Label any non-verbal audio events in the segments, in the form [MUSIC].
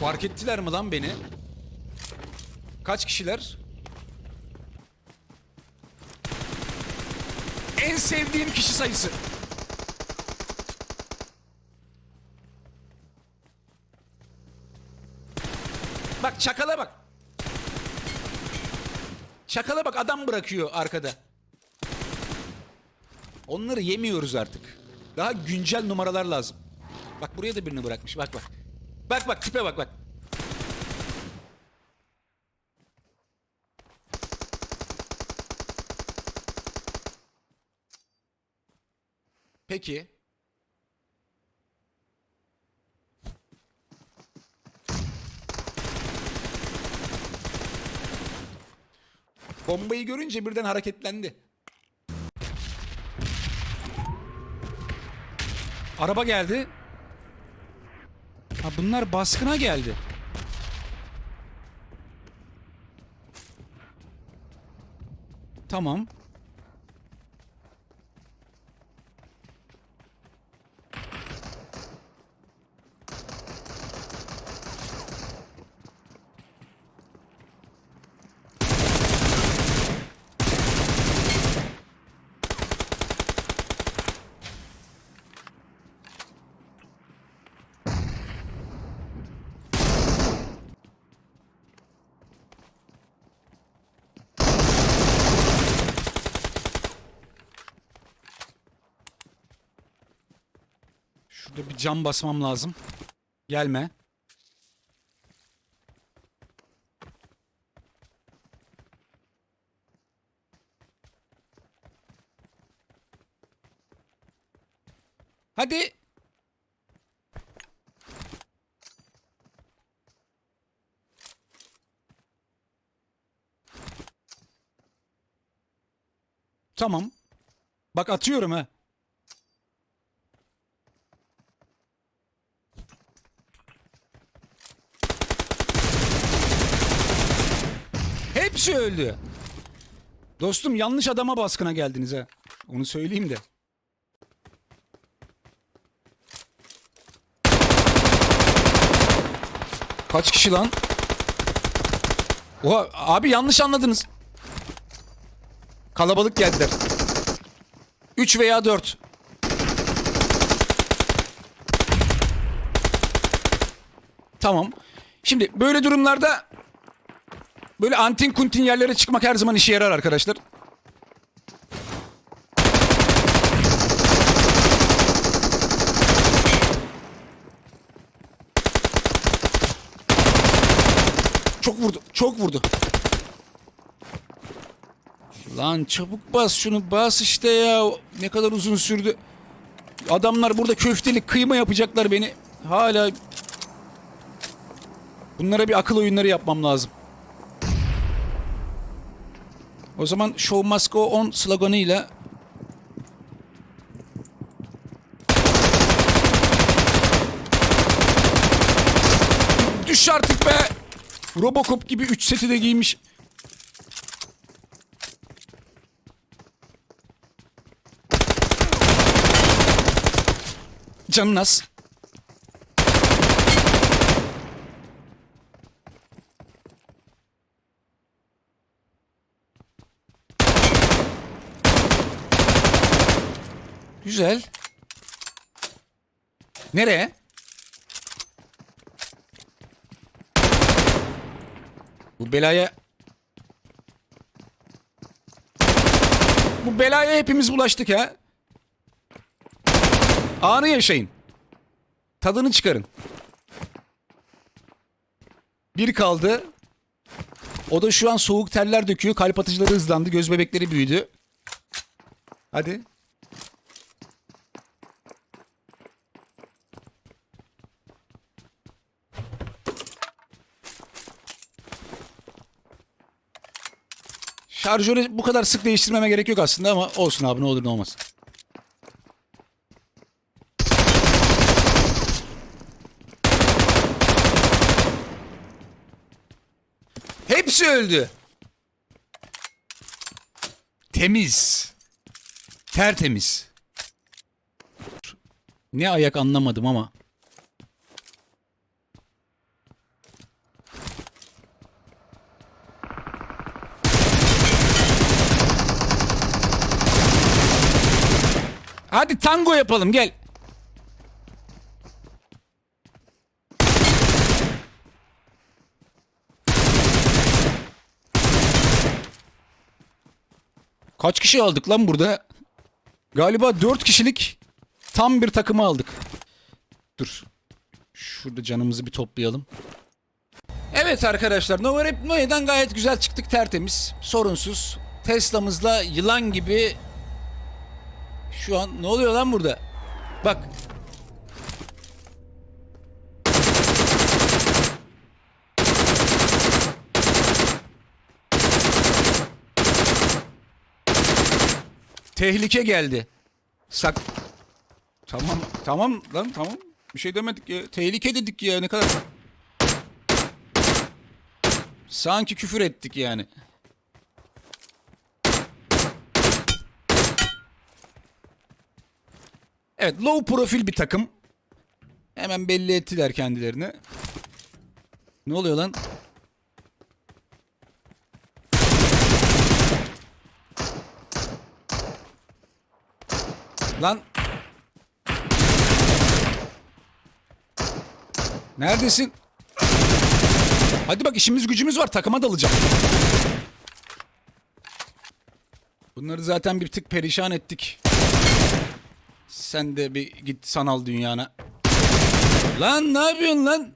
Fark ettiler mi lan beni? Kaç kişiler? En sevdiğim kişi sayısı. Bak çakala bak. Çakala bak adam bırakıyor arkada. Onları yemiyoruz artık. Daha güncel numaralar lazım. Bak buraya da birini bırakmış. Bak bak. Bak bak tipe bak bak. Peki. Bombayı görünce birden hareketlendi. Araba geldi. Ha bunlar baskına geldi. Tamam. Cam basmam lazım. Gelme. Hadi. Tamam. Bak atıyorum ha. Hepsi öldü. Dostum yanlış adama baskına geldiniz ha. Onu söyleyeyim de. Kaç kişi lan? Oha abi yanlış anladınız. Kalabalık geldiler. 3 veya 4. Tamam. Şimdi böyle durumlarda Böyle antin kuntin yerlere çıkmak her zaman işe yarar arkadaşlar. Çok vurdu. Çok vurdu. Lan çabuk bas şunu bas işte ya. Ne kadar uzun sürdü. Adamlar burada köftelik kıyma yapacaklar beni. Hala Bunlara bir akıl oyunları yapmam lazım. O zaman Show Must Go On sloganıyla Düş artık be! Robocop gibi 3 seti de giymiş. Canın az. Güzel. Nereye? Bu belaya... Bu belaya hepimiz bulaştık ha. Anı yaşayın. Tadını çıkarın. Bir kaldı. O da şu an soğuk terler döküyor. Kalp atıcıları hızlandı. Göz bebekleri büyüdü. Hadi. Şarjörü bu kadar sık değiştirmeme gerek yok aslında ama olsun abi ne olur ne olmaz. Hepsi öldü. Temiz. Tertemiz. Ne ayak anlamadım ama. Hadi tango yapalım gel. Kaç kişi aldık lan burada? Galiba 4 kişilik tam bir takımı aldık. Dur. Şurada canımızı bir toplayalım. Evet arkadaşlar Nova Rap Noe'den gayet güzel çıktık tertemiz. Sorunsuz. Tesla'mızla yılan gibi şu an ne oluyor lan burada? Bak. Tehlike geldi. Sak. Tamam, tamam lan tamam. Bir şey demedik ya. Tehlike dedik ya ne kadar. Sanki küfür ettik yani. Evet low profil bir takım. Hemen belli ettiler kendilerini. Ne oluyor lan? Lan. Neredesin? Hadi bak işimiz gücümüz var takıma dalacağım. Bunları zaten bir tık perişan ettik. Sen de bir git sanal dünyana. Lan ne yapıyorsun lan?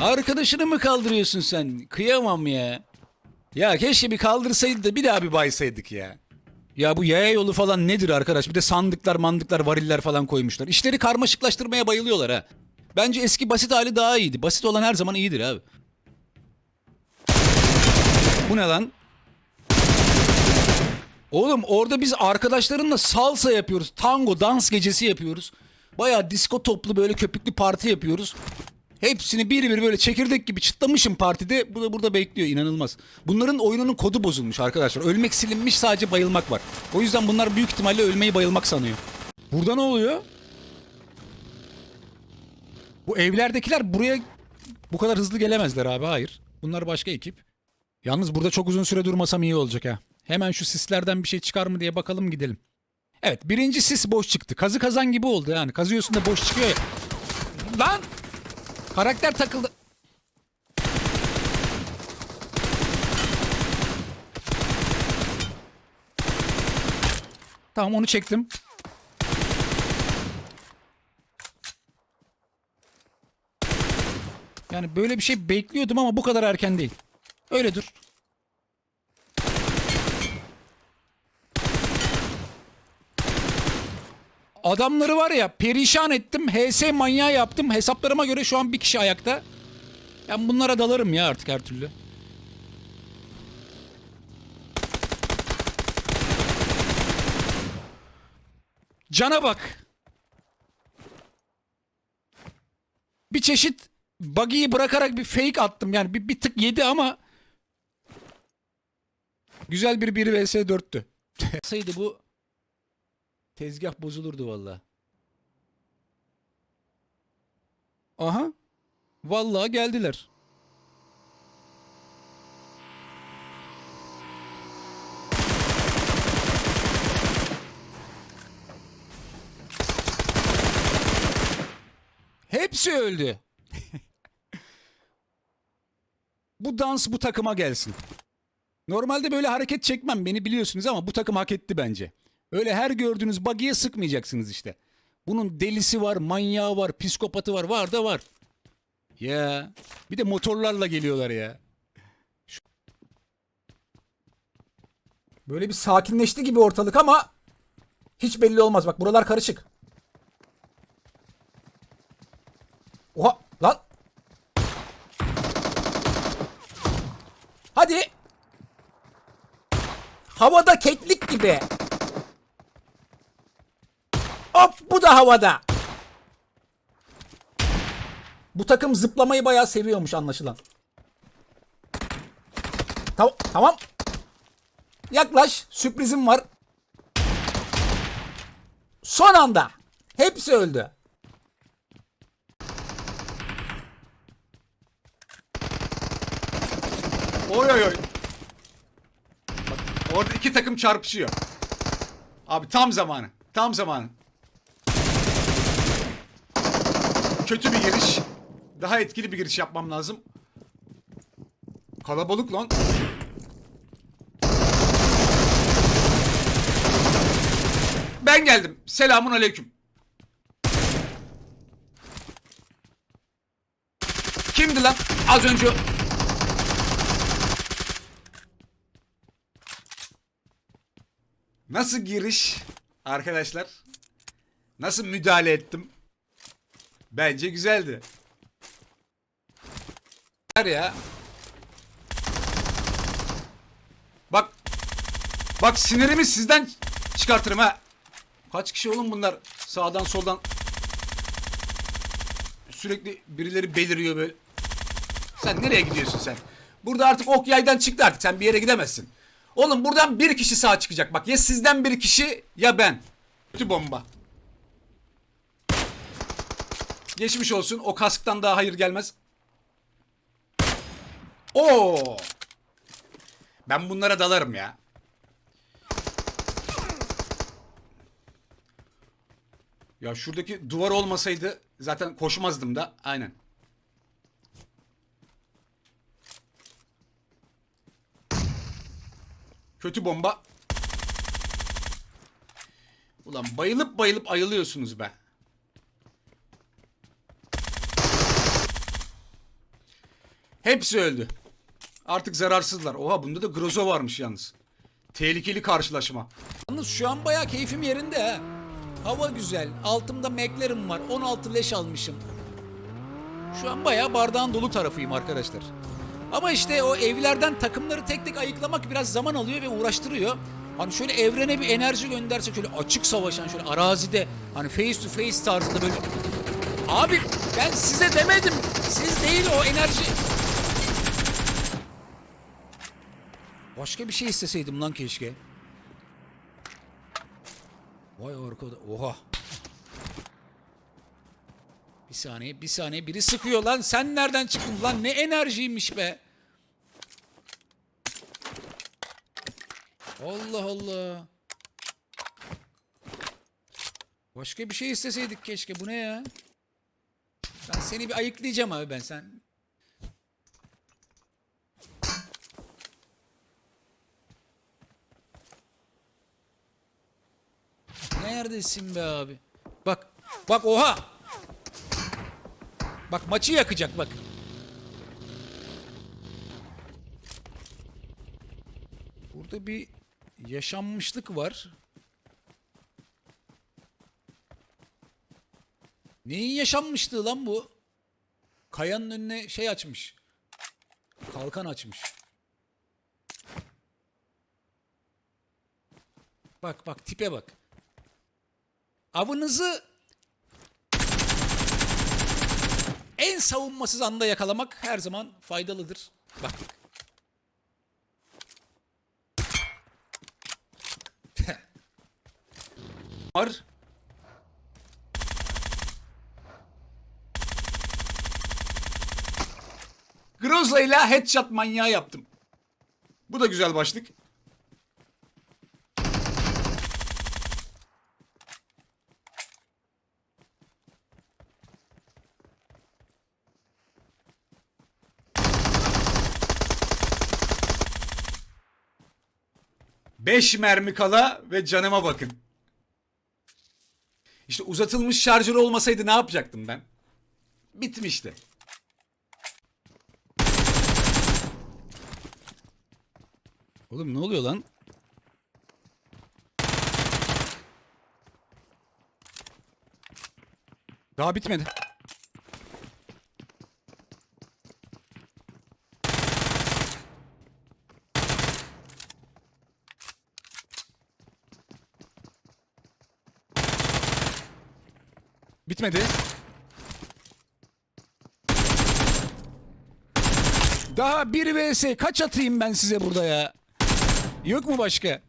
Arkadaşını mı kaldırıyorsun sen? Kıyamam ya. Ya keşke bir kaldırsaydı da bir daha bir baysaydık ya. Ya bu yaya yolu falan nedir arkadaş? Bir de sandıklar, mandıklar, variller falan koymuşlar. İşleri karmaşıklaştırmaya bayılıyorlar ha. Bence eski basit hali daha iyiydi. Basit olan her zaman iyidir abi. Bu ne lan? Oğlum orada biz arkadaşlarımla salsa yapıyoruz. Tango, dans gecesi yapıyoruz. Bayağı disco toplu böyle köpüklü parti yapıyoruz. Hepsini bir bir böyle çekirdek gibi çıtlamışım partide. Bu da burada bekliyor inanılmaz. Bunların oyununun kodu bozulmuş arkadaşlar. Ölmek silinmiş sadece bayılmak var. O yüzden bunlar büyük ihtimalle ölmeyi bayılmak sanıyor. Burada ne oluyor? Bu evlerdekiler buraya bu kadar hızlı gelemezler abi hayır. Bunlar başka ekip. Yalnız burada çok uzun süre durmasam iyi olacak ha. Hemen şu sislerden bir şey çıkar mı diye bakalım gidelim. Evet birinci sis boş çıktı. Kazı kazan gibi oldu yani. Kazıyorsun da boş çıkıyor ya. Lan! Karakter takıldı. Tamam onu çektim. Yani böyle bir şey bekliyordum ama bu kadar erken değil. Öyle dur. Adamları var ya perişan ettim. HS manyağı yaptım. Hesaplarıma göre şu an bir kişi ayakta. Ben bunlara dalarım ya artık her türlü. Cana bak. Bir çeşit buggy'yi bırakarak bir fake attım. Yani bir, bir tık yedi ama güzel bir 1 vs 4'tü. Saydı bu tezgah bozulurdu valla. Aha. Vallahi geldiler. Hepsi öldü. [LAUGHS] bu dans bu takıma gelsin. Normalde böyle hareket çekmem beni biliyorsunuz ama bu takım hak etti bence. Öyle her gördüğünüz bagiye sıkmayacaksınız işte. Bunun delisi var, manyağı var, psikopatı var, var da var. Ya bir de motorlarla geliyorlar ya. Böyle bir sakinleşti gibi ortalık ama hiç belli olmaz. Bak buralar karışık. Oha lan. Hadi. Havada keklik gibi. Hop bu da havada. Bu takım zıplamayı bayağı seviyormuş anlaşılan. Tamam. Tamam. Yaklaş. Sürprizim var. Son anda. Hepsi öldü. Oy oy oy. Bak, orada iki takım çarpışıyor. Abi tam zamanı. Tam zamanı. Kötü bir giriş. Daha etkili bir giriş yapmam lazım. Kalabalık lan. Ben geldim. Selamun aleyküm. Kimdi lan? Az önce... Nasıl giriş arkadaşlar? Nasıl müdahale ettim? Bence güzeldi. Ver ya. Bak. Bak sinirimi sizden çıkartırım ha. Kaç kişi oğlum bunlar? Sağdan soldan. Sürekli birileri beliriyor böyle. Sen nereye gidiyorsun sen? Burada artık ok yaydan çıktı artık. Sen bir yere gidemezsin. Oğlum buradan bir kişi sağ çıkacak. Bak ya sizden bir kişi ya ben. Kötü bomba. Geçmiş olsun. O kasktan daha hayır gelmez. Oo. Ben bunlara dalarım ya. Ya şuradaki duvar olmasaydı zaten koşmazdım da. Aynen. Kötü bomba. Ulan bayılıp bayılıp ayılıyorsunuz be. Hepsi öldü. Artık zararsızlar. Oha bunda da Grozo varmış yalnız. Tehlikeli karşılaşma. Yalnız şu an bayağı keyfim yerinde ha. Hava güzel. Altımda McLaren var. 16 leş almışım. Şu an bayağı bardağın dolu tarafıyım arkadaşlar. Ama işte o evlerden takımları tek tek ayıklamak biraz zaman alıyor ve uğraştırıyor. Hani şöyle evrene bir enerji gönderse şöyle açık savaşan şöyle arazide hani face to face tarzında böyle. Abi ben size demedim. Siz değil o enerji. Başka bir şey isteseydim lan keşke. Vay arkada. Oha. Bir saniye, bir saniye. Biri sıkıyor lan. Sen nereden çıktın lan? Ne enerjiymiş be. Allah Allah. Başka bir şey isteseydik keşke. Bu ne ya? Ben seni bir ayıklayacağım abi ben. Sen Neredesin be abi? Bak. Bak oha. Bak maçı yakacak bak. Burada bir yaşanmışlık var. Neyin yaşanmışlığı lan bu? Kayanın önüne şey açmış. Kalkan açmış. Bak bak tipe bak. Avınızı en savunmasız anda yakalamak her zaman faydalıdır. Bak. Var. Groza ile headshot manyağı yaptım. Bu da güzel başlık. Beş mermi kala ve canıma bakın. İşte uzatılmış şarjör olmasaydı ne yapacaktım ben? Bitmişti. Oğlum ne oluyor lan? Daha bitmedi. Bitmedi. Daha 1 vs kaç atayım ben size burada ya? Yok mu başka?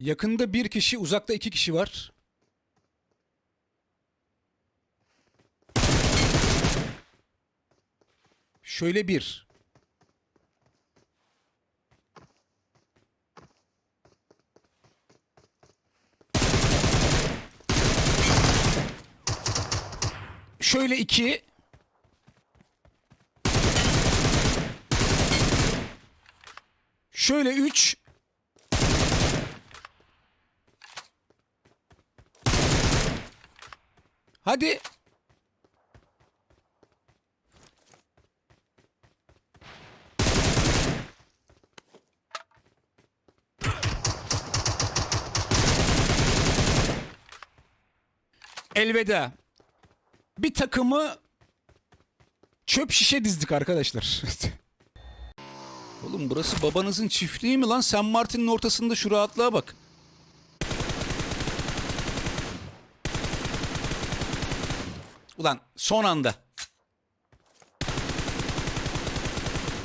Yakında bir kişi, uzakta iki kişi var. Şöyle bir. Şöyle iki. Şöyle üç. Hadi. Elveda. Bir takımı çöp şişe dizdik arkadaşlar. [LAUGHS] Oğlum burası babanızın çiftliği mi lan? San Martin'in ortasında şu rahatlığa bak. Ulan son anda.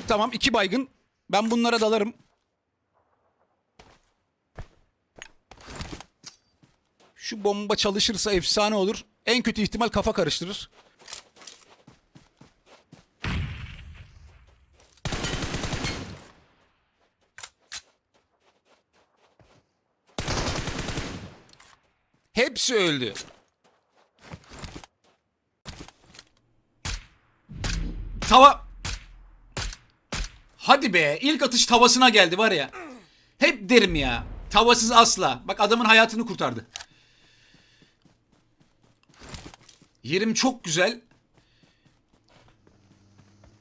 Tamam iki baygın. Ben bunlara dalarım. Şu bomba çalışırsa efsane olur. En kötü ihtimal kafa karıştırır. Hepsi öldü. Tava... Hadi be ilk atış tavasına geldi var ya. Hep derim ya. Tavasız asla. Bak adamın hayatını kurtardı. Yerim çok güzel.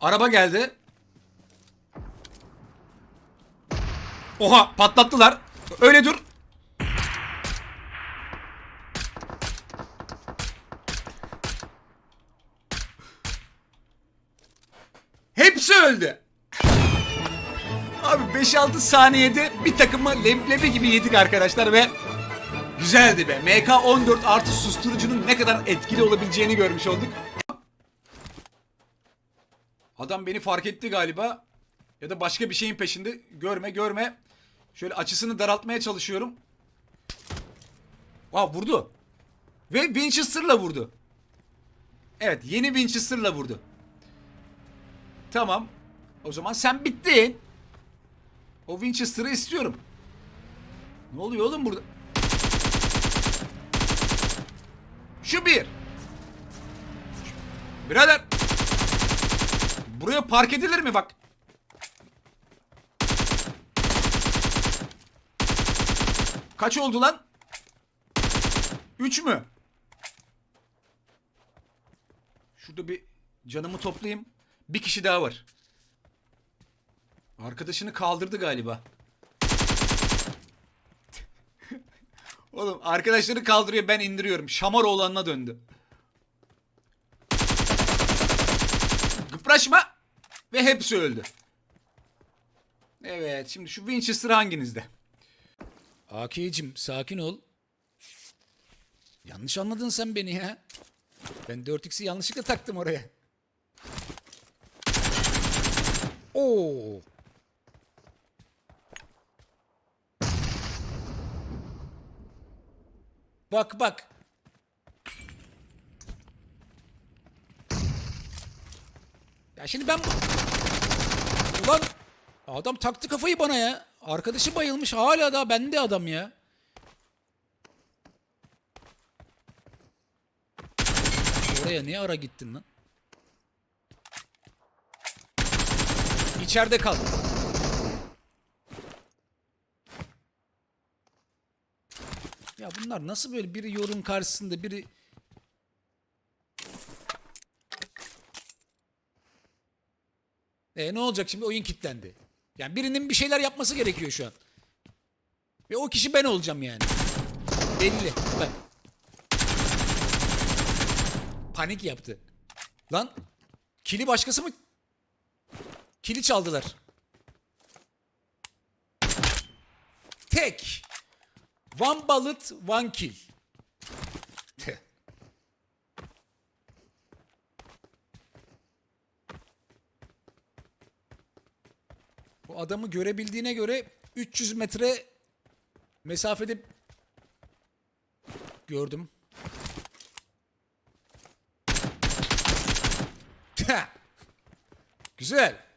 Araba geldi. Oha patlattılar. Öyle dur. Hepsi öldü. Abi 5-6 saniyede bir takımı leblebi gibi yedik arkadaşlar ve güzeldi be. MK14 artı susturucunun ne kadar etkili olabileceğini görmüş olduk. Adam beni fark etti galiba. Ya da başka bir şeyin peşinde. Görme görme. Şöyle açısını daraltmaya çalışıyorum. Aa vurdu. Ve Winchester'la vurdu. Evet yeni Winchester'la vurdu. Tamam. O zaman sen bittin. O Winchester'ı istiyorum. Ne oluyor oğlum burada? Şu bir. Birader. Buraya park edilir mi bak? Kaç oldu lan? Üç mü? Şurada bir canımı toplayayım. Bir kişi daha var. Arkadaşını kaldırdı galiba. Oğlum arkadaşları kaldırıyor ben indiriyorum. Şamar oğlanına döndü. Gıpraşma. Ve hepsi öldü. Evet şimdi şu Winchester hanginizde? Aki'cim sakin ol. Yanlış anladın sen beni ya. Ben 4x'i yanlışlıkla taktım oraya. Oo. Bak bak. Ya şimdi ben... Ulan adam taktı kafayı bana ya. Arkadaşı bayılmış hala daha bende adam ya. Oraya ne ara gittin lan? İçeride kal. Bunlar nasıl böyle biri yorum karşısında biri E ne olacak şimdi oyun kilitlendi. Yani birinin bir şeyler yapması gerekiyor şu an. Ve o kişi ben olacağım yani. Belli. Bak. Panik yaptı. Lan kili başkası mı? Kili çaldılar. Tek. One bullet, one kill. Bu adamı görebildiğine göre 300 metre mesafede gördüm. Güzel.